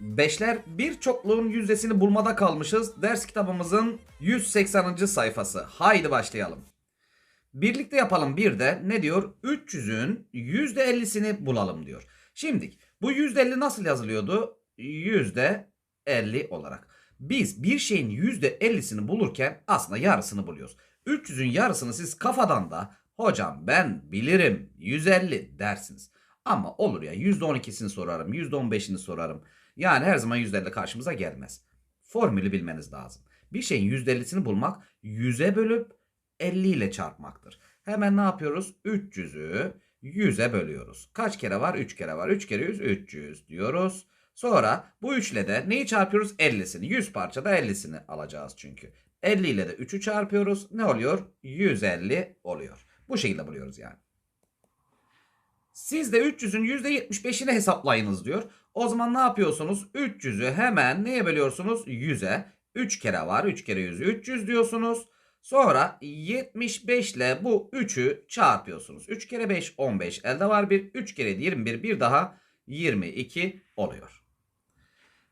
Beşler bir çokluğun yüzdesini bulmada kalmışız. Ders kitabımızın 180. sayfası. Haydi başlayalım. Birlikte yapalım bir de ne diyor? 300'ün %50'sini bulalım diyor. Şimdi bu %50 nasıl yazılıyordu? %50 olarak. Biz bir şeyin %50'sini bulurken aslında yarısını buluyoruz. 300'ün yarısını siz kafadan da hocam ben bilirim 150 dersiniz. Ama olur ya %12'sini sorarım, %15'ini sorarım. Yani her zaman %50 karşımıza gelmez. Formülü bilmeniz lazım. Bir şeyin %50'sini bulmak 100'e bölüp 50 ile çarpmaktır. Hemen ne yapıyoruz? 300'ü 100'e bölüyoruz. Kaç kere var? 3 kere var. 3 kere 100 300 diyoruz. Sonra bu 3 ile de neyi çarpıyoruz? 50'sini. 100 parçada 50'sini alacağız çünkü. 50 ile de 3'ü çarpıyoruz. Ne oluyor? 150 oluyor. Bu şekilde buluyoruz yani. Siz de 300'ün %75'ini hesaplayınız diyor. O zaman ne yapıyorsunuz? 300'ü hemen neye bölüyorsunuz? 100'e. 3 kere var. 3 kere 100 300 diyorsunuz. Sonra 75 ile bu 3'ü çarpıyorsunuz. 3 kere 5 15 elde var 1. 3 kere 21 bir daha 22 oluyor.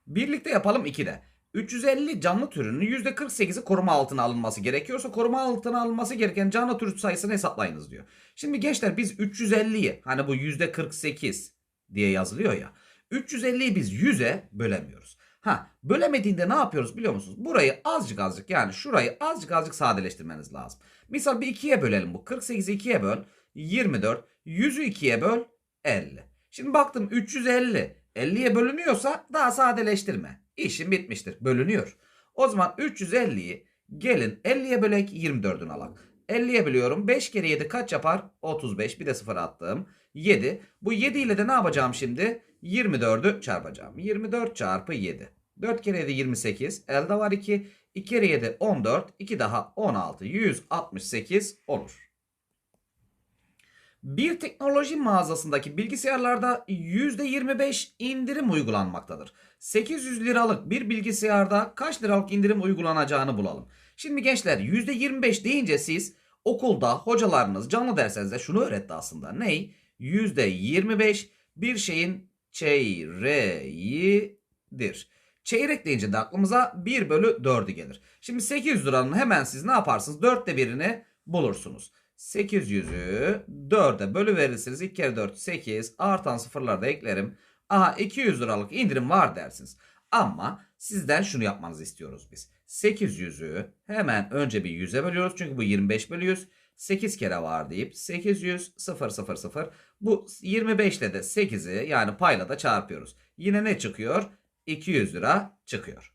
Birlikte yapalım 2'de. 350 canlı türünün %48'i koruma altına alınması gerekiyorsa koruma altına alınması gereken canlı tür sayısını hesaplayınız diyor. Şimdi gençler biz 350'yi hani bu %48 diye yazılıyor ya. 350'yi biz 100'e bölemiyoruz. Ha bölemediğinde ne yapıyoruz biliyor musunuz? Burayı azıcık azıcık yani şurayı azıcık azıcık sadeleştirmeniz lazım. Misal bir 2'ye bölelim bu. 48'i 2'ye böl 24. 100'ü 2'ye böl 50. Şimdi baktım 350 50'ye bölünüyorsa daha sadeleştirme. İşim bitmiştir. Bölünüyor. O zaman 350'yi gelin 50'ye bölek 24'ün alak. 50'ye bölüyorum. 5 kere 7 kaç yapar? 35. Bir de 0 attım. 7. Bu 7 ile de ne yapacağım şimdi? 24'ü çarpacağım. 24 çarpı 7. 4 kere 7 28. Elde var 2. 2 kere 7 14. 2 daha 16. 168 olur. Bir teknoloji mağazasındaki bilgisayarlarda %25 indirim uygulanmaktadır. 800 liralık bir bilgisayarda kaç liralık indirim uygulanacağını bulalım. Şimdi gençler %25 deyince siz okulda hocalarınız canlı derslerinizde şunu öğretti aslında. Ney? %25 bir şeyin çeyreğidir. Çeyrek deyince de aklımıza 1 bölü 4'ü gelir. Şimdi 800 liranın hemen siz ne yaparsınız? 4'te birini bulursunuz. 800'ü 4'e bölü verirsiniz. 2 kere 4 8. Artan sıfırları da eklerim. Aha 200 liralık indirim var dersiniz. Ama sizden şunu yapmanızı istiyoruz biz. 800'ü hemen önce bir 100'e bölüyoruz. Çünkü bu 25 bölü 100. 8 kere var deyip 800 0 0 0. Bu 25 ile de 8'i yani payla da çarpıyoruz. Yine ne çıkıyor? 200 lira çıkıyor.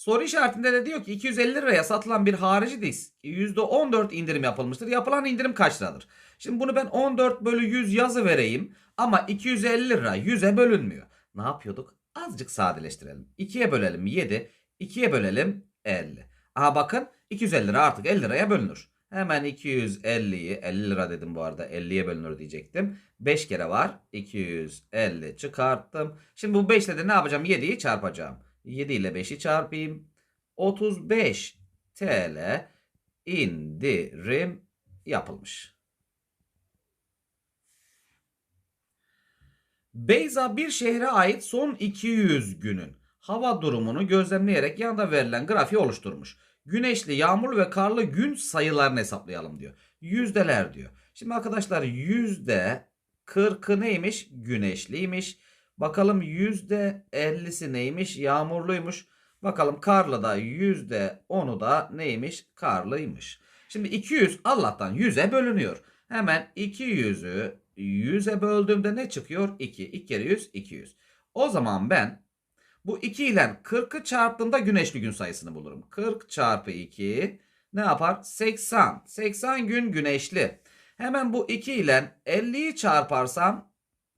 Soru işaretinde de diyor ki 250 liraya satılan bir harici disk %14 indirim yapılmıştır. Yapılan indirim kaç liradır? Şimdi bunu ben 14 bölü 100 yazı vereyim ama 250 lira 100'e bölünmüyor. Ne yapıyorduk? Azıcık sadeleştirelim. 2'ye bölelim 7, 2'ye bölelim 50. Aha bakın 250 lira artık 50 liraya bölünür. Hemen 250'yi 50 lira dedim bu arada 50'ye bölünür diyecektim. 5 kere var 250 çıkarttım. Şimdi bu 5 ile de ne yapacağım? 7'yi çarpacağım. 7 ile 5'i çarpayım. 35 TL indirim yapılmış. Beyza bir şehre ait son 200 günün hava durumunu gözlemleyerek yanında verilen grafiği oluşturmuş. Güneşli, yağmurlu ve karlı gün sayılarını hesaplayalım diyor. Yüzdeler diyor. Şimdi arkadaşlar yüzde 40'ı neymiş? Güneşliymiş. Bakalım yüzde 50'si neymiş? Yağmurluymuş. Bakalım karlı da yüzde 10'u da neymiş? Karlıymış. Şimdi 200 Allah'tan 100'e bölünüyor. Hemen 200'ü 100'e böldüğümde ne çıkıyor? 2. 2 kere 100 200. O zaman ben bu 2 ile 40'ı çarptığımda güneşli gün sayısını bulurum. 40 çarpı 2 ne yapar? 80. 80 gün güneşli. Hemen bu 2 ile 50'yi çarparsam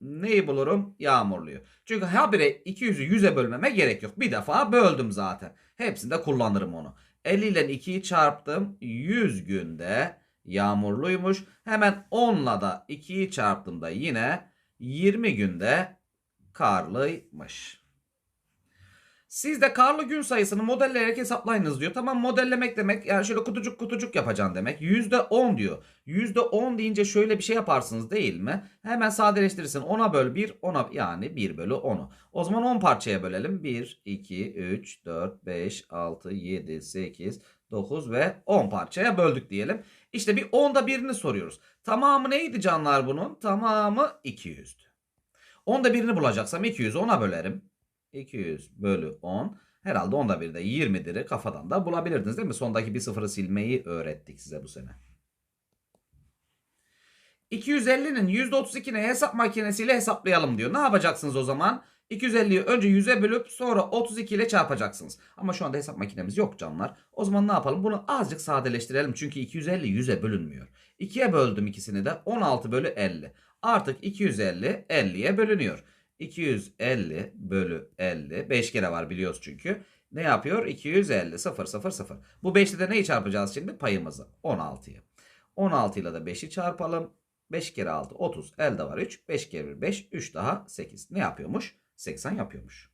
neyi bulurum? Yağmurluyu. Çünkü habire 200'ü 100'e bölmeme gerek yok. Bir defa böldüm zaten. Hepsinde kullanırım onu. 50 ile 2'yi çarptım. 100 günde yağmurluymuş. Hemen 10 ile da 2'yi çarptığımda yine 20 günde karlıymış. Siz de karlı gün sayısını modelleyerek hesaplayınız diyor. Tamam modellemek demek yani şöyle kutucuk kutucuk yapacaksın demek. %10 diyor. %10 deyince şöyle bir şey yaparsınız değil mi? Hemen sadeleştirirsin. 10'a böl 1, 10'a yani 1 bölü 10'u. O zaman 10 parçaya bölelim. 1, 2, 3, 4, 5, 6, 7, 8, 9 ve 10 parçaya böldük diyelim. İşte bir 10'da birini soruyoruz. Tamamı neydi canlar bunun? Tamamı 200'dü. 10'da birini bulacaksam 200'ü 10'a bölerim. 200 bölü 10. Herhalde onda bir de 20'dir kafadan da bulabilirdiniz değil mi? Sondaki bir sıfırı silmeyi öğrettik size bu sene. 250'nin %32'ni hesap makinesiyle hesaplayalım diyor. Ne yapacaksınız o zaman? 250'yi önce 100'e bölüp sonra 32 ile çarpacaksınız. Ama şu anda hesap makinemiz yok canlar. O zaman ne yapalım? Bunu azıcık sadeleştirelim. Çünkü 250 100'e bölünmüyor. 2'ye böldüm ikisini de 16 bölü 50. Artık 250 50'ye bölünüyor. 250 bölü 50. 5 kere var biliyoruz çünkü. Ne yapıyor? 250 0 0 0. Bu 5'te de neyi çarpacağız şimdi? Payımızı. 16'yı. 16 ile de 5'i çarpalım. 5 kere 6 30. Elde var 3. 5 kere 1 5. 3 daha 8. Ne yapıyormuş? 80 yapıyormuş.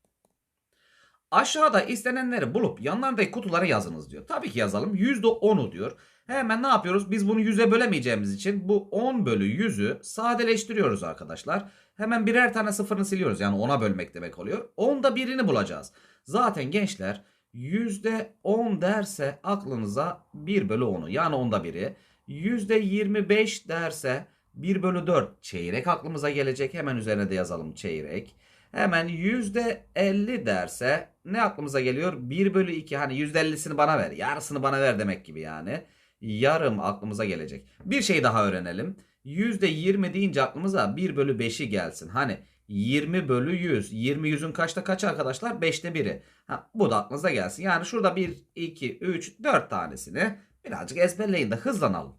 Aşağıda istenenleri bulup yanlarındaki kutulara yazınız diyor. Tabii ki yazalım. %10'u diyor. Hemen ne yapıyoruz? Biz bunu 100'e bölemeyeceğimiz için bu 10 bölü 100'ü sadeleştiriyoruz arkadaşlar. Hemen birer tane sıfırını siliyoruz. Yani 10'a bölmek demek oluyor. 10'da birini bulacağız. Zaten gençler %10 derse aklınıza 1 bölü 10'u yani onda biri. %25 derse 1 bölü 4 çeyrek aklımıza gelecek. Hemen üzerine de yazalım çeyrek. Hemen %50 derse ne aklımıza geliyor? 1 bölü 2 hani %50'sini bana ver. Yarısını bana ver demek gibi yani. Yarım aklımıza gelecek. Bir şey daha öğrenelim. %20 deyince aklımıza 1 bölü 5'i gelsin. Hani 20 bölü 100. 20 yüzün kaçta kaç arkadaşlar? 5'te biri. Ha, bu da aklınıza gelsin. Yani şurada 1, 2, 3, 4 tanesini birazcık ezberleyin de hızlanalım.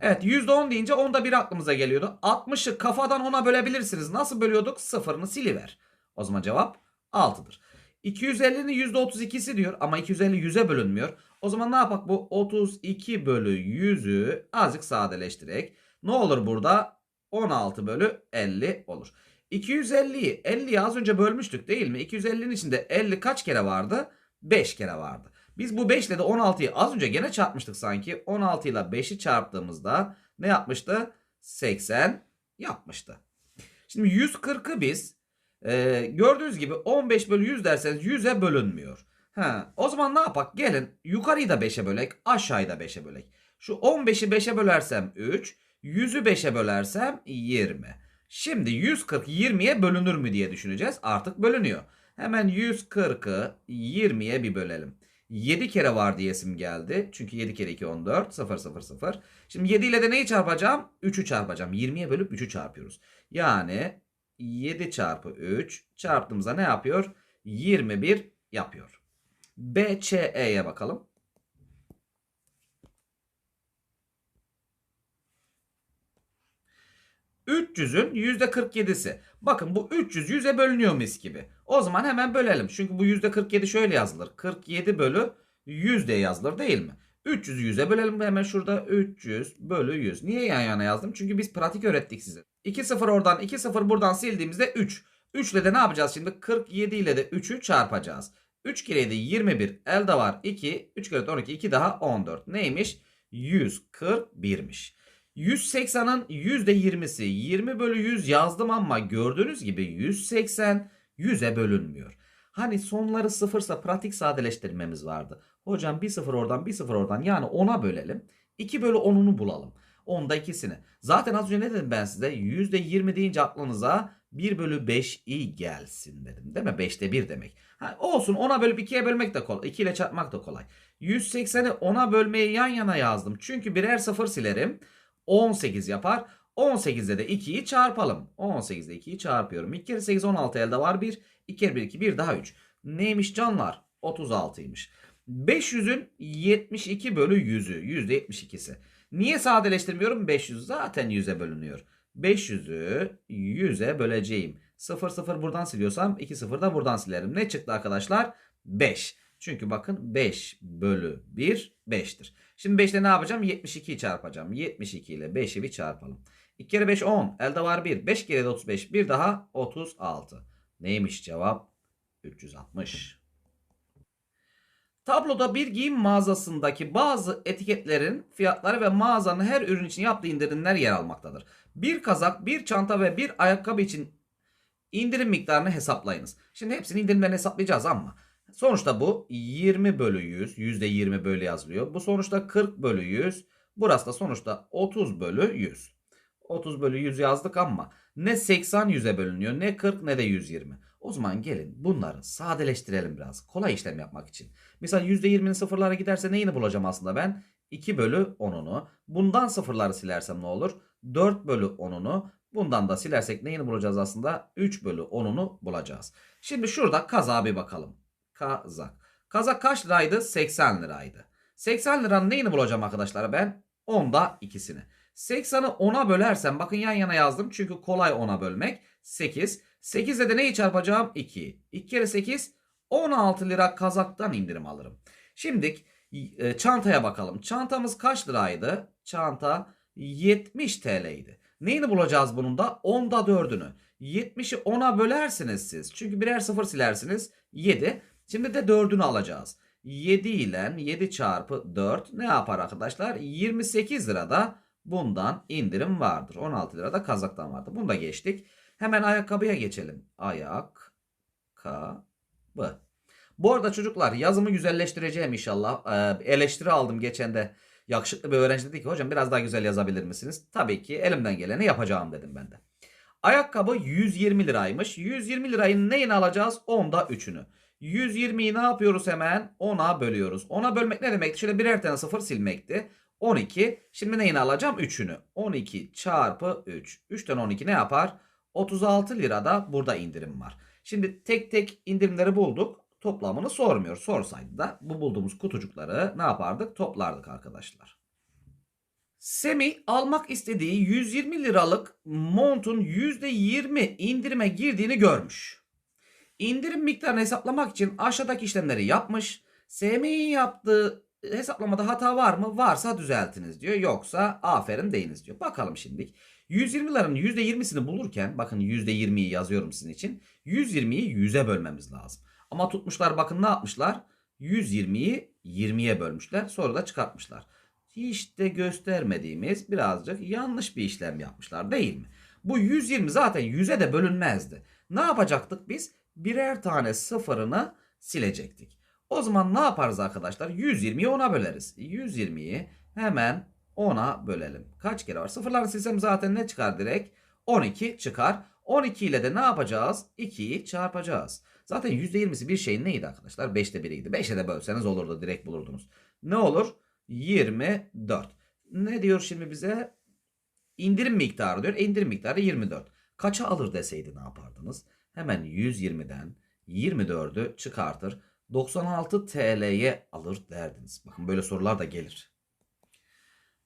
Evet %10 deyince onda bir aklımıza geliyordu. 60'ı kafadan 10'a bölebilirsiniz. Nasıl bölüyorduk? Sıfırını siliver. O zaman cevap 6'dır. 250'nin %32'si diyor ama 250 100'e bölünmüyor. O zaman ne yapak bu 32 bölü 100'ü azıcık sadeleştirerek ne olur burada 16 bölü 50 olur. 250'yi 50'yi az önce bölmüştük değil mi? 250'nin içinde 50 kaç kere vardı? 5 kere vardı. Biz bu 5 ile de 16'yı az önce gene çarpmıştık sanki. 16 ile 5'i çarptığımızda ne yapmıştı? 80 yapmıştı. Şimdi 140'ı biz e, gördüğünüz gibi 15 bölü 100 derseniz 100'e bölünmüyor. Ha, o zaman ne yapak? Gelin yukarıyı da 5'e bölek, aşağıyı da 5'e bölek. Şu 15'i 5'e bölersem 3, 100'ü 5'e bölersem 20. Şimdi 140 20'ye bölünür mü diye düşüneceğiz. Artık bölünüyor. Hemen 140'ı 20'ye bir bölelim. 7 kere var diyesim geldi. Çünkü 7 kere 2 14 0 0 0. Şimdi 7 ile de neyi çarpacağım? 3'ü çarpacağım. 20'ye bölüp 3'ü çarpıyoruz. Yani 7 çarpı 3 çarptığımızda ne yapıyor? 21 yapıyor. BCE'ye bakalım. %300'ün %47'si. Bakın bu 300 100'e bölünüyor mis gibi. O zaman hemen bölelim. Çünkü bu %47 şöyle yazılır. 47 bölü 100 diye yazılır değil mi? 300'ü 100'e bölelim hemen şurada 300 bölü 100. Niye yan yana yazdım? Çünkü biz pratik öğrettik size. 2 0 oradan 2 0 buradan sildiğimizde 3. 3 ile de ne yapacağız şimdi? 47 ile de 3'ü çarpacağız. 3 kere 7 21 elde var 2. 3 kere 12 2 daha 14. Neymiş? 141'miş. 180'ın %20'si 20 bölü 100 yazdım ama gördüğünüz gibi 180 100'e bölünmüyor. Hani sonları sıfırsa pratik sadeleştirmemiz vardı. Hocam bir sıfır oradan bir sıfır oradan yani 10'a bölelim. 2 bölü 10'unu bulalım. Onda ikisini. Zaten az önce ne dedim ben size? %20 deyince aklınıza 1 bölü 5 i gelsin dedim. Değil mi? 5'te 1 demek. Ha, olsun 10'a bölüp 2'ye bölmek de kolay. 2 ile çarpmak da kolay. 180'i 10'a bölmeyi yan yana yazdım. Çünkü birer sıfır silerim. 18 yapar. 18'de de 2'yi çarpalım. 18'de 2'yi çarpıyorum. 2 kere 8 16 elde var 1. 2 kere 1 2 1 daha 3. Neymiş canlar? 36'ymış. 500'ün 72 bölü 100'ü. %72'si. Niye sadeleştirmiyorum? 500 zaten 100'e bölünüyor. 500'ü 100'e böleceğim. 0 0 buradan siliyorsam 2 0 da buradan silerim. Ne çıktı arkadaşlar? 5. Çünkü bakın 5 bölü 1 5'tir. Şimdi 5 ile ne yapacağım? 72'yi çarpacağım. 72 ile 5'i bir çarpalım. 2 kere 5 10. Elde var 1. 5 kere de 35. Bir daha 36. Neymiş cevap? 360. Tabloda bir giyim mağazasındaki bazı etiketlerin fiyatları ve mağazanın her ürün için yaptığı indirimler yer almaktadır. Bir kazak, bir çanta ve bir ayakkabı için indirim miktarını hesaplayınız. Şimdi hepsini indirimlerini hesaplayacağız ama sonuçta bu 20 bölü 100, %20 bölü yazılıyor. Bu sonuçta 40 bölü 100, burası da sonuçta 30 bölü 100. 30 bölü 100 yazdık ama ne 80 100'e bölünüyor ne 40 ne de 120. O zaman gelin bunları sadeleştirelim biraz. Kolay işlem yapmak için. Mesela %20'nin sıfırlara giderse neyini bulacağım aslında ben? 2 bölü 10'unu. Bundan sıfırları silersem ne olur? 4 bölü 10'unu. Bundan da silersek neyini bulacağız aslında? 3 bölü 10'unu bulacağız. Şimdi şurada kazağa bir bakalım. Kazak. Kazak kaç liraydı? 80 liraydı. 80 liranın neyini bulacağım arkadaşlar ben? 10'da ikisini. 80'i 10'a bölersem bakın yan yana yazdım çünkü kolay 10'a bölmek. 8. 8'e de neyi çarpacağım? 2. 2 kere 8 16 lira kazaktan indirim alırım. Şimdi e, çantaya bakalım. Çantamız kaç liraydı? Çanta 70 TL'ydi. Neyini bulacağız bunun da? 10'da 4'ünü. 70'i 10'a bölersiniz siz. Çünkü birer sıfır silersiniz. 7. Şimdi de 4'ünü alacağız. 7 ile 7 çarpı 4 ne yapar arkadaşlar? 28 lirada bundan indirim vardır. 16 lirada kazaktan vardır. Bunu da geçtik. Hemen ayakkabıya geçelim. Ayakkabı. Bu arada çocuklar yazımı güzelleştireceğim inşallah. Ee, eleştiri aldım geçen de. Yakışıklı bir öğrenci dedi ki hocam biraz daha güzel yazabilir misiniz? Tabii ki elimden geleni yapacağım dedim ben de. Ayakkabı 120 liraymış. 120 lirayı neyini alacağız? 10'da 3'ünü. 120'yi ne yapıyoruz hemen? 10'a bölüyoruz. 10'a bölmek ne demekti? Şöyle birer tane sıfır silmekti. 12. Şimdi neyini alacağım? 3'ünü. 12 çarpı 3. 3'ten 12 ne yapar? 36 lirada burada indirim var. Şimdi tek tek indirimleri bulduk. Toplamını sormuyor. Sorsaydı da bu bulduğumuz kutucukları ne yapardık? Toplardık arkadaşlar. Semih almak istediği 120 liralık montun %20 indirime girdiğini görmüş. İndirim miktarını hesaplamak için aşağıdaki işlemleri yapmış. Semih'in yaptığı hesaplamada hata var mı? Varsa düzeltiniz diyor. Yoksa aferin deyiniz diyor. Bakalım şimdi. 120 liranın %20'sini bulurken bakın %20'yi yazıyorum sizin için. 120'yi 100'e bölmemiz lazım. Ama tutmuşlar bakın ne yapmışlar? 120'yi 20'ye bölmüşler. Sonra da çıkartmışlar. Hiç de göstermediğimiz birazcık yanlış bir işlem yapmışlar değil mi? Bu 120 zaten 100'e de bölünmezdi. Ne yapacaktık biz? Birer tane sıfırını silecektik. O zaman ne yaparız arkadaşlar? 120'yi 10'a böleriz. 120'yi hemen 10'a bölelim. Kaç kere var? Sıfırları silsem zaten ne çıkar direkt? 12 çıkar. 12 ile de ne yapacağız? 2'yi çarpacağız. Zaten %20'si bir şeyin neydi arkadaşlar? 5'te 1'iydi. 5'e de bölseniz olurdu. Direkt bulurdunuz. Ne olur? 24. Ne diyor şimdi bize? İndirim miktarı diyor. İndirim miktarı 24. Kaça alır deseydi ne yapardınız? Hemen 120'den 24'ü çıkartır. 96 TL'ye alır derdiniz. Bakın böyle sorular da gelir.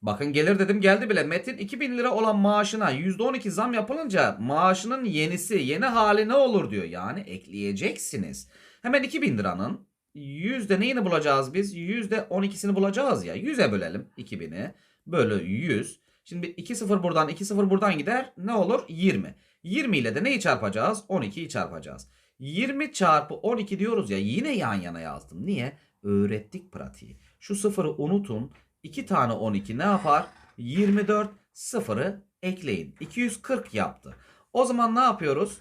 Bakın gelir dedim geldi bile. Metin 2000 lira olan maaşına %12 zam yapılınca maaşının yenisi yeni hali ne olur diyor. Yani ekleyeceksiniz. Hemen 2000 liranın yüzde neyini bulacağız biz? Yüzde 12'sini bulacağız ya. 100'e bölelim 2000'i. Bölü 100. Şimdi 2 0 buradan 2 0 buradan gider. Ne olur? 20. 20 ile de neyi çarpacağız? 12'yi çarpacağız. 20 çarpı 12 diyoruz ya yine yan yana yazdım. Niye? Öğrettik pratiği. Şu sıfırı unutun. 2 tane 12 ne yapar? 24 sıfırı ekleyin. 240 yaptı. O zaman ne yapıyoruz?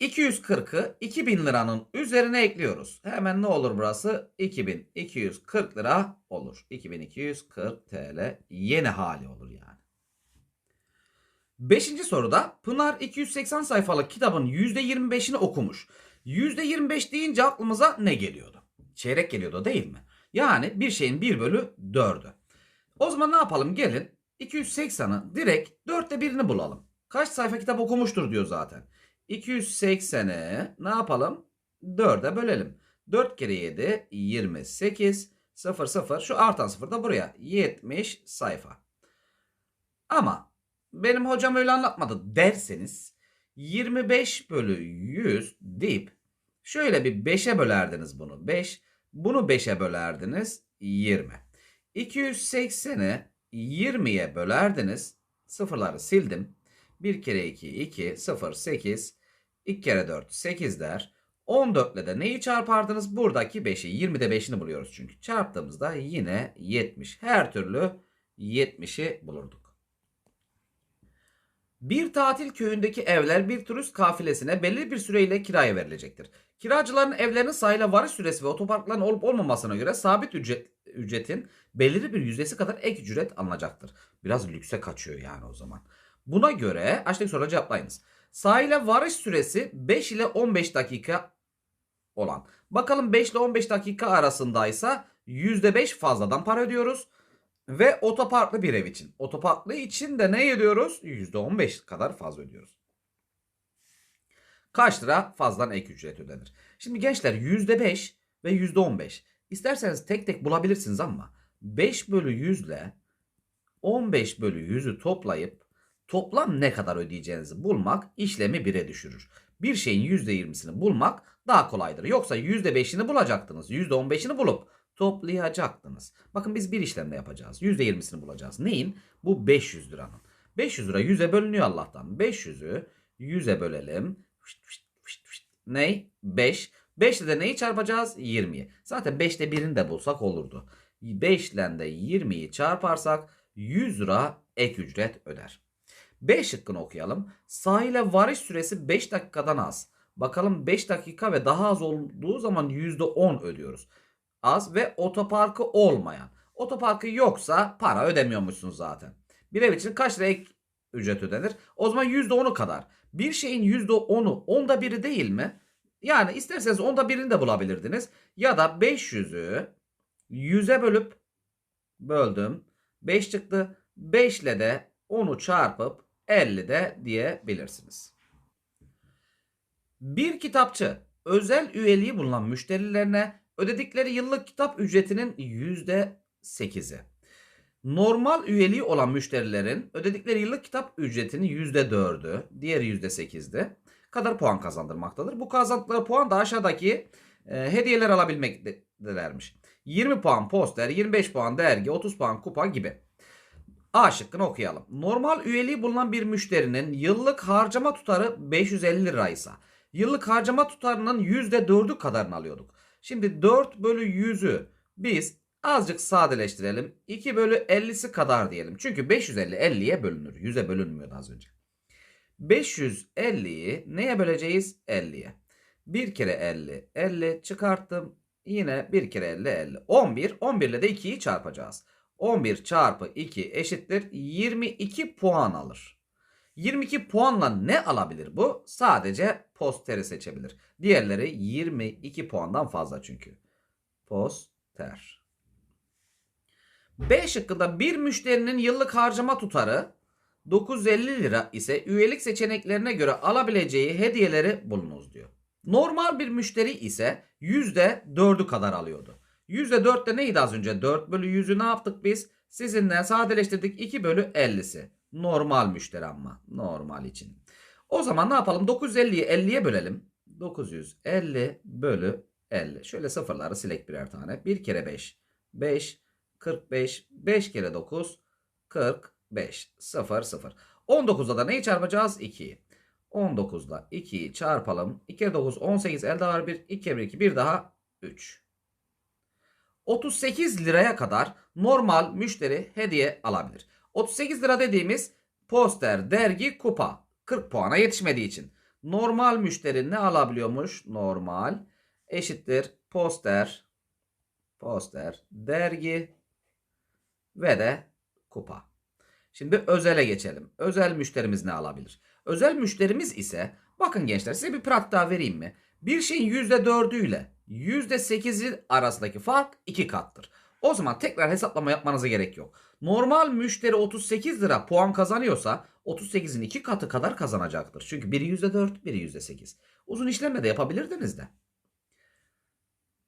240'ı 2000 liranın üzerine ekliyoruz. Hemen ne olur burası? 2240 lira olur. 2240 TL yeni hali olur yani. Beşinci soruda Pınar 280 sayfalık kitabın %25'ini okumuş. %25 deyince aklımıza ne geliyordu? Çeyrek geliyordu değil mi? Yani bir şeyin 1 bölü 4'ü. O zaman ne yapalım? Gelin 280'ı direkt 4'te birini bulalım. Kaç sayfa kitap okumuştur diyor zaten. 280'i ne yapalım? 4'e bölelim. 4 kere 7 28 0 0 şu artan 0 da buraya 70 sayfa. Ama benim hocam öyle anlatmadı derseniz 25 bölü 100 deyip şöyle bir 5'e bölerdiniz bunu. 5 bunu 5'e bölerdiniz 20. 280'i 20'ye bölerdiniz. Sıfırları sildim. 1 kere 2 2 0 8 2 kere 4 8 der. 14 ile de neyi çarpardınız? Buradaki 5'i. 20'de 5'ini buluyoruz çünkü. Çarptığımızda yine 70. Her türlü 70'i bulurduk. Bir tatil köyündeki evler bir turist kafilesine belli bir süreyle kiraya verilecektir. Kiracıların evlerinin sahile varış süresi ve otoparkların olup olmamasına göre sabit ücret, ücretin belirli bir yüzdesi kadar ek ücret alınacaktır. Biraz lükse kaçıyor yani o zaman. Buna göre açtık soruları cevaplayınız. Sahile varış süresi 5 ile 15 dakika olan. Bakalım 5 ile 15 dakika arasındaysa %5 fazladan para ödüyoruz. Ve otoparklı bir ev için. Otoparklı için de ne ödüyoruz? %15 kadar fazla ödüyoruz. Kaç lira fazladan ek ücret ödenir? Şimdi gençler %5 ve %15. İsterseniz tek tek bulabilirsiniz ama 5 bölü 100 ile 15 bölü 100'ü toplayıp toplam ne kadar ödeyeceğinizi bulmak işlemi 1'e düşürür. Bir şeyin %20'sini bulmak daha kolaydır. Yoksa %5'ini bulacaktınız. %15'ini bulup toplayacaktınız. Bakın biz bir işlemde yapacağız. %20'sini bulacağız. Neyin? Bu 500 liranın. 500 lira 100'e bölünüyor Allah'tan. 500'ü 100'e bölelim. Fışt, fışt, fışt, fışt. Ne? 5. 5 ile de neyi çarpacağız? 20'yi. Zaten 5'te birini de bulsak olurdu. 5 ile de 20'yi çarparsak 100 lira ek ücret öder. B şıkkını okuyalım. Sahile varış süresi 5 dakikadan az. Bakalım 5 dakika ve daha az olduğu zaman %10 ödüyoruz. Az ve otoparkı olmayan. Otoparkı yoksa para ödemiyormuşsunuz zaten. Bir ev için kaç lira ek ücret ödenir? O zaman %10'u kadar. Bir şeyin %10'u onda biri değil mi? Yani isterseniz onda birini de bulabilirdiniz. Ya da 500'ü 100'e bölüp böldüm. 5 çıktı. 5 ile de 10'u çarpıp 50 de diyebilirsiniz. Bir kitapçı özel üyeliği bulunan müşterilerine ödedikleri yıllık kitap ücretinin %8'i. Normal üyeliği olan müşterilerin ödedikleri yıllık kitap ücretinin %4'ü, diğeri %8'di kadar puan kazandırmaktadır. Bu kazandıkları puan da aşağıdaki e, hediyeler alabilmektedirlermiş. 20 puan poster, 25 puan dergi, 30 puan kupa gibi. A şıkkını okuyalım. Normal üyeliği bulunan bir müşterinin yıllık harcama tutarı 550 liraysa yıllık harcama tutarının %4'ü kadarını alıyorduk. Şimdi 4 bölü 100'ü biz azıcık sadeleştirelim. 2 bölü 50'si kadar diyelim. Çünkü 550 50'ye bölünür. 100'e bölünmüyordu az önce. 550'yi neye böleceğiz? 50'ye. 1 kere 50 50 çıkarttım. Yine 1 kere 50 50. 11 11 ile de 2'yi çarpacağız. 11 çarpı 2 eşittir 22 puan alır. 22 puanla ne alabilir bu? Sadece posteri seçebilir. Diğerleri 22 puandan fazla çünkü. Poster. B şıkkında bir müşterinin yıllık harcama tutarı 950 lira ise üyelik seçeneklerine göre alabileceği hediyeleri bulunuz diyor. Normal bir müşteri ise %4'ü kadar alıyordu. %4 de neydi az önce? 4 bölü 100'ü ne yaptık biz? Sizinle sadeleştirdik 2 bölü 50'si. Normal müşteri ama. Normal için. O zaman ne yapalım? 950'yi 50'ye bölelim. 950 bölü 50. Şöyle sıfırları silek birer tane. 1 kere 5. 5. 45. 5 kere 9. 45. 0 0. 19'da da neyi çarpacağız? 2'yi. 19'da 2'yi çarpalım. 2 kere 9 18 elde var 1. 2 kere 2 bir daha 3. 38 liraya kadar normal müşteri hediye alabilir. 38 lira dediğimiz poster, dergi, kupa 40 puana yetişmediği için. Normal müşteri ne alabiliyormuş? Normal eşittir poster, poster, dergi ve de kupa. Şimdi özele geçelim. Özel müşterimiz ne alabilir? Özel müşterimiz ise bakın gençler size bir pratik daha vereyim mi? Bir şeyin %4'ü ile %8'i arasındaki fark 2 kattır. O zaman tekrar hesaplama yapmanıza gerek yok. Normal müşteri 38 lira puan kazanıyorsa 38'in 2 katı kadar kazanacaktır. Çünkü biri %4, biri %8. Uzun işlemle de yapabilirdiniz de.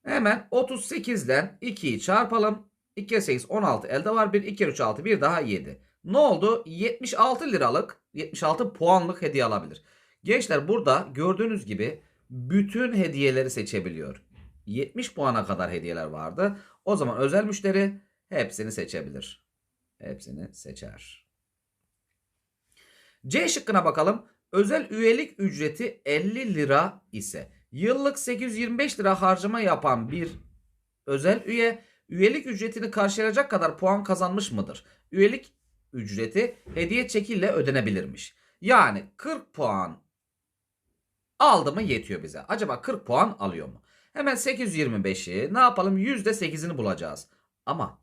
Hemen 38'den 2'yi çarpalım. 2 kere 8 16 elde var 1 2 kere 3 6 bir daha 7. Ne oldu? 76 liralık 76 puanlık hediye alabilir. Gençler burada gördüğünüz gibi bütün hediyeleri seçebiliyor. 70 puana kadar hediyeler vardı. O zaman özel müşteri hepsini seçebilir. Hepsini seçer. C şıkkına bakalım. Özel üyelik ücreti 50 lira ise Yıllık 825 lira harcama yapan bir özel üye üyelik ücretini karşılayacak kadar puan kazanmış mıdır? Üyelik ücreti hediye çekiyle ödenebilirmiş. Yani 40 puan aldı mı yetiyor bize. Acaba 40 puan alıyor mu? Hemen 825'i ne yapalım? %8'ini bulacağız. Ama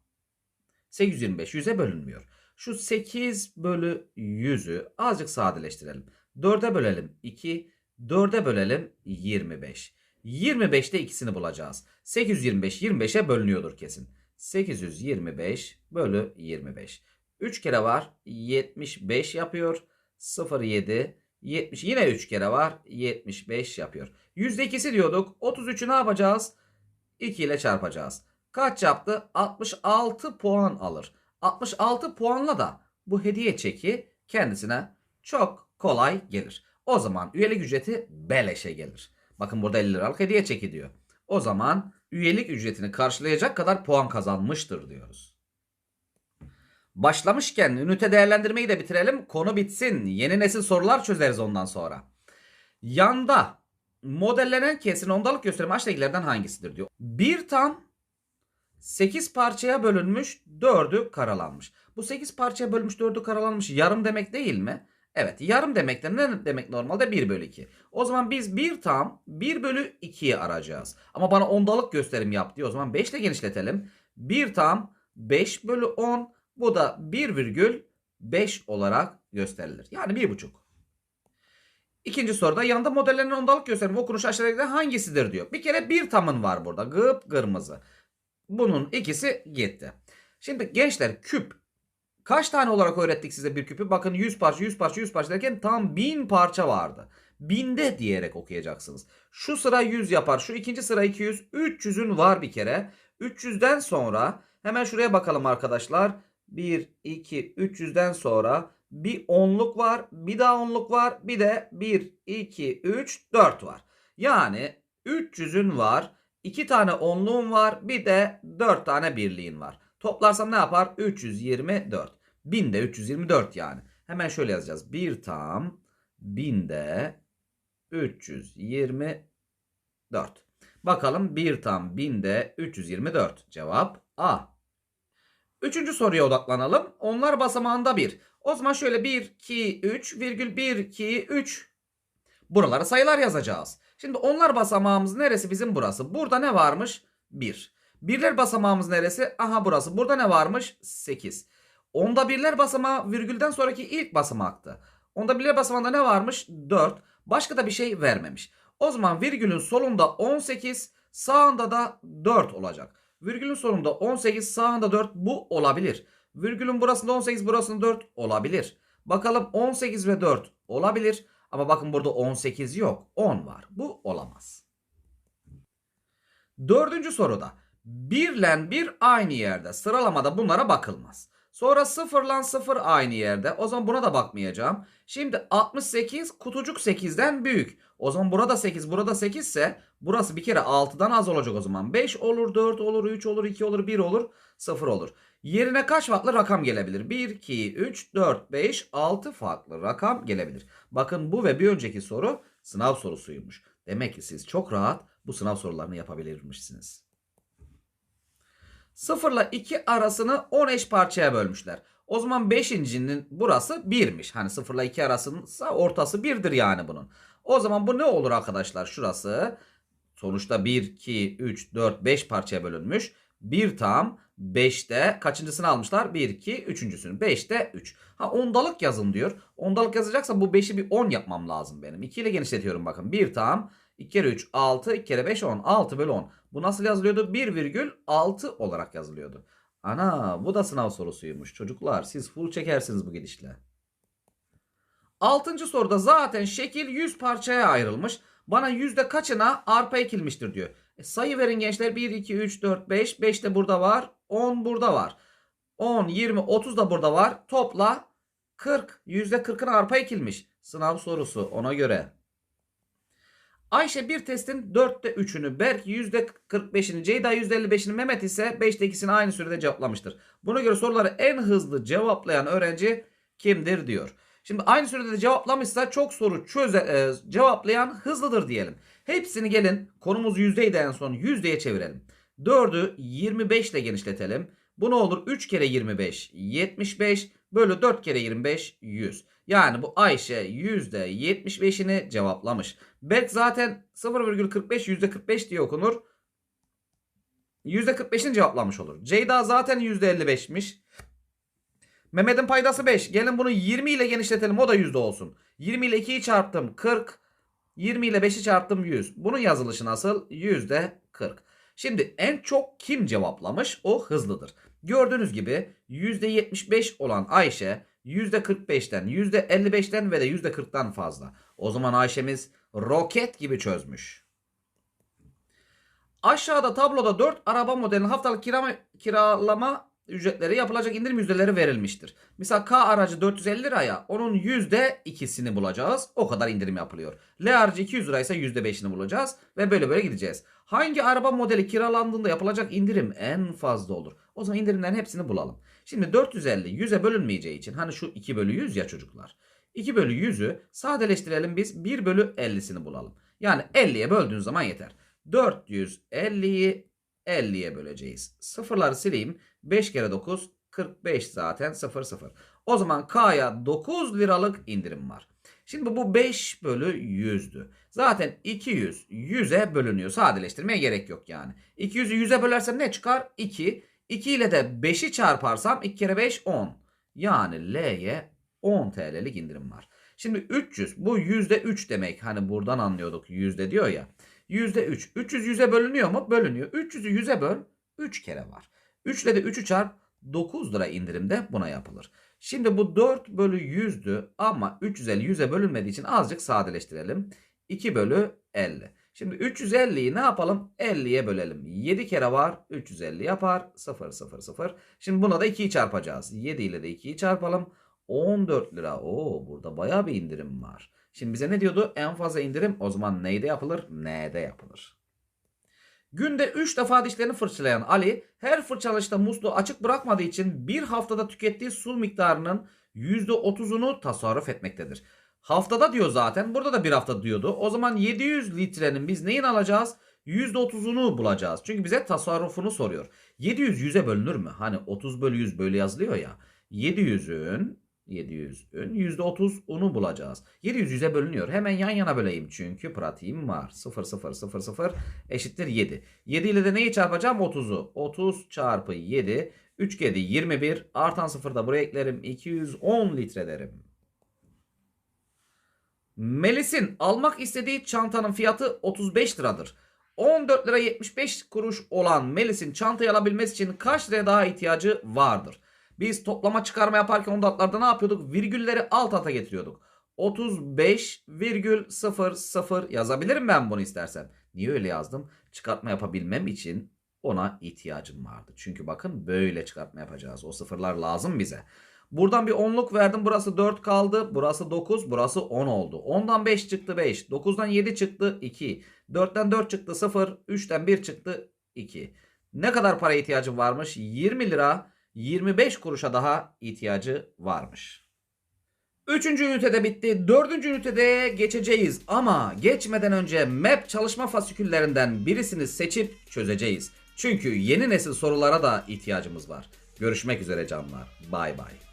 825 100'e bölünmüyor. Şu 8 bölü 100'ü azıcık sadeleştirelim. 4'e bölelim 2, 4'e bölelim 25. 25'te ikisini bulacağız. 825 25'e bölünüyordur kesin. 825 bölü 25. 3 kere var 75 yapıyor. 07 70 yine 3 kere var 75 yapıyor. %2'si diyorduk. 33'ü ne yapacağız? 2 ile çarpacağız. Kaç yaptı? 66 puan alır. 66 puanla da bu hediye çeki kendisine çok kolay gelir. O zaman üyelik ücreti beleşe gelir. Bakın burada 50 liralık hediye çeki diyor. O zaman üyelik ücretini karşılayacak kadar puan kazanmıştır diyoruz. Başlamışken ünite değerlendirmeyi de bitirelim. Konu bitsin. Yeni nesil sorular çözeriz ondan sonra. Yanda modellenen kesin ondalık gösterimi aşağıdakilerden hangisidir diyor. Bir tam 8 parçaya bölünmüş 4'ü karalanmış. Bu 8 parçaya bölünmüş 4'ü karalanmış yarım demek değil mi? Evet yarım demek de ne demek normalde 1 bölü 2. O zaman biz 1 tam 1 bölü 2'yi arayacağız. Ama bana ondalık gösterim yap diyor. O zaman 5 ile genişletelim. 1 tam 5 bölü 10 bu da 1,5 olarak gösterilir. Yani 1,5. İkinci soruda yanında modellenen ondalık gösterimi okunuşu aşağıdakilerden hangisidir diyor. Bir kere bir tamın var burada. Gıp kırmızı. Bunun ikisi gitti. Şimdi gençler küp kaç tane olarak öğrettik size bir küpü? Bakın 100 parça 100 parça 100 parça derken tam 1000 parça vardı. Binde diyerek okuyacaksınız. Şu sıra 100 yapar. Şu ikinci sıra 200. 300'ün var bir kere. 300'den sonra hemen şuraya bakalım arkadaşlar. 1, 2, 300'den sonra bir onluk var. Bir daha onluk var. Bir de 1, 2, 3, 4 var. Yani 300'ün var. 2 tane onluğun var. Bir de 4 tane birliğin var. Toplarsam ne yapar? 324. 1000'de 324 yani. Hemen şöyle yazacağız. 1 tam 1000'de 324. Bakalım 1 tam 1000'de 324. Cevap A. Üçüncü soruya odaklanalım. Onlar basamağında 1. O zaman şöyle 1, 2, 3, virgül 1, 2, 3. Buralara sayılar yazacağız. Şimdi onlar basamağımız neresi bizim burası? Burada ne varmış? 1. Birler basamağımız neresi? Aha burası. Burada ne varmış? 8. Onda birler basamağı virgülden sonraki ilk basamaktı. Onda birler basamağında ne varmış? 4. Başka da bir şey vermemiş. O zaman virgülün solunda 18, sağında da 4 olacak. Virgülün sonunda 18 sağında 4 bu olabilir. Virgülün burasında 18 burasında 4 olabilir. Bakalım 18 ve 4 olabilir. Ama bakın burada 18 yok. 10 var. Bu olamaz. Dördüncü soruda 1 ile 1 aynı yerde. Sıralamada bunlara bakılmaz. Sonra 0 ile 0 aynı yerde. O zaman buna da bakmayacağım. Şimdi 68 kutucuk 8'den büyük. O zaman burada 8 burada 8 ise burası bir kere 6'dan az olacak o zaman. 5 olur 4 olur 3 olur 2 olur 1 olur 0 olur. Yerine kaç farklı rakam gelebilir? 1, 2, 3, 4, 5, 6 farklı rakam gelebilir. Bakın bu ve bir önceki soru sınav sorusuymuş. Demek ki siz çok rahat bu sınav sorularını yapabilirmişsiniz. 0 ile 2 arasını 10 eş parçaya bölmüşler. O zaman 5.'nin burası 1'miş. Hani 0 ile 2 arasınsa ortası 1'dir yani bunun. O zaman bu ne olur arkadaşlar? Şurası sonuçta 1, 2, 3, 4, 5 parçaya bölünmüş. 1 tam 5'te kaçıncısını almışlar? 1, 2, üçüncüsünü. 5'te 3. Ha ondalık yazın diyor. Ondalık yazacaksa bu 5'i bir 10 yapmam lazım benim. 2 ile genişletiyorum bakın. 1 tam 2 kere 3 6 2 kere 5 10 6 bölü 10. Bu nasıl yazılıyordu? 1,6 olarak yazılıyordu. Ana bu da sınav sorusuymuş çocuklar. Siz full çekersiniz bu gidişle. Altıncı soruda zaten şekil 100 parçaya ayrılmış. Bana yüzde kaçına arpa ekilmiştir diyor. E, sayı verin gençler 1, 2, 3, 4, 5. 5 de burada var. 10 burada var. 10, 20, 30 da burada var. Topla 40. Yüzde 40'ına arpa ekilmiş. Sınav sorusu ona göre. Ayşe bir testin 4'te 3'ünü, Berk %45'ini, Ceyda %55'ini, Mehmet ise 5'te 2'sini aynı sürede cevaplamıştır. Buna göre soruları en hızlı cevaplayan öğrenci kimdir diyor. Şimdi aynı sürede de cevaplamışsa çok soru çöze, e, cevaplayan hızlıdır diyelim. Hepsini gelin konumuz yüzdeydi en son yüzdeye çevirelim. 4'ü 25 ile genişletelim. Bu ne olur? 3 kere 25 75 bölü 4 kere 25 100. Yani bu Ayşe %75'ini cevaplamış. Berk zaten 0,45 %45 diye okunur. %45'ini cevaplamış olur. Ceyda zaten %55'miş. Mehmet'in paydası 5. Gelin bunu 20 ile genişletelim. O da yüzde olsun. 20 ile 2'yi çarptım 40. 20 ile 5'i çarptım 100. Bunun yazılışı nasıl? Yüzde 40. Şimdi en çok kim cevaplamış? O hızlıdır. Gördüğünüz gibi %75 olan Ayşe %45'ten, %55'ten ve de %40'tan fazla. O zaman Ayşe'miz roket gibi çözmüş. Aşağıda tabloda 4 araba modelinin haftalık kirama, kiralama ücretleri yapılacak indirim yüzdeleri verilmiştir. Mesela K aracı 450 liraya onun %2'sini bulacağız. O kadar indirim yapılıyor. L aracı 200 liraysa %5'ini bulacağız. Ve böyle böyle gideceğiz. Hangi araba modeli kiralandığında yapılacak indirim en fazla olur? O zaman indirimlerin hepsini bulalım. Şimdi 450 100'e bölünmeyeceği için hani şu 2 bölü 100 ya çocuklar. 2 bölü 100'ü sadeleştirelim biz 1 bölü 50'sini bulalım. Yani 50'ye böldüğünüz zaman yeter. 450'yi 50'ye böleceğiz. Sıfırları sileyim. 5 kere 9 45 zaten 0 0. O zaman K'ya 9 liralık indirim var. Şimdi bu 5 bölü 100'dü. Zaten 200 100'e bölünüyor. Sadeleştirmeye gerek yok yani. 200'ü 100'e bölersem ne çıkar? 2. 2 ile de 5'i çarparsam 2 kere 5 10. Yani L'ye 10 TL'lik indirim var. Şimdi 300 bu %3 demek. Hani buradan anlıyorduk yüzde diyor ya. %3. 300 100'e bölünüyor mu? Bölünüyor. 300'ü 100'e böl 3 kere var. 3 ile de 3'ü çarp 9 lira indirimde buna yapılır. Şimdi bu 4 bölü 100'dü ama 350 100'e bölünmediği için azıcık sadeleştirelim. 2 bölü 50. Şimdi 350'yi ne yapalım? 50'ye bölelim. 7 kere var 350 yapar 0 0 0. Şimdi buna da 2'yi çarpacağız. 7 ile de 2'yi çarpalım. 14 lira. Oo burada baya bir indirim var. Şimdi bize ne diyordu? En fazla indirim o zaman neyde yapılır? N'de yapılır. Günde 3 defa dişlerini fırçalayan Ali her fırçalayışta musluğu açık bırakmadığı için bir haftada tükettiği su miktarının %30'unu tasarruf etmektedir. Haftada diyor zaten. Burada da bir hafta diyordu. O zaman 700 litrenin biz neyin alacağız? %30'unu bulacağız. Çünkü bize tasarrufunu soruyor. 700 100'e bölünür mü? Hani 30 bölü 100 böyle yazılıyor ya. 700'ün 700'ün %30 unu bulacağız. 700 100'e bölünüyor. Hemen yan yana böleyim çünkü pratiğim var. 0 0 0 0 eşittir 7. 7 ile de neyi çarpacağım? 30'u. 30 çarpı 7. 3 7 21. Artan 0 da buraya eklerim. 210 litre derim. Melis'in almak istediği çantanın fiyatı 35 liradır. 14 lira 75 kuruş olan Melis'in çantayı alabilmesi için kaç liraya daha ihtiyacı vardır? Biz toplama çıkarma yaparken onda ne yapıyorduk? Virgülleri alt ata getiriyorduk. 35,00 yazabilirim ben bunu istersen. Niye öyle yazdım? Çıkartma yapabilmem için ona ihtiyacım vardı. Çünkü bakın böyle çıkartma yapacağız. O sıfırlar lazım bize. Buradan bir 10'luk verdim. Burası 4 kaldı. Burası 9. Burası 10 oldu. 10'dan 5 çıktı 5. 9'dan 7 çıktı 2. 4'ten 4 çıktı 0. 3'ten 1 çıktı 2. Ne kadar para ihtiyacım varmış? 20 lira 25 kuruşa daha ihtiyacı varmış. Üçüncü ünitede bitti. Dördüncü ünitede geçeceğiz. Ama geçmeden önce map çalışma fasiküllerinden birisini seçip çözeceğiz. Çünkü yeni nesil sorulara da ihtiyacımız var. Görüşmek üzere canlar. Bay bay.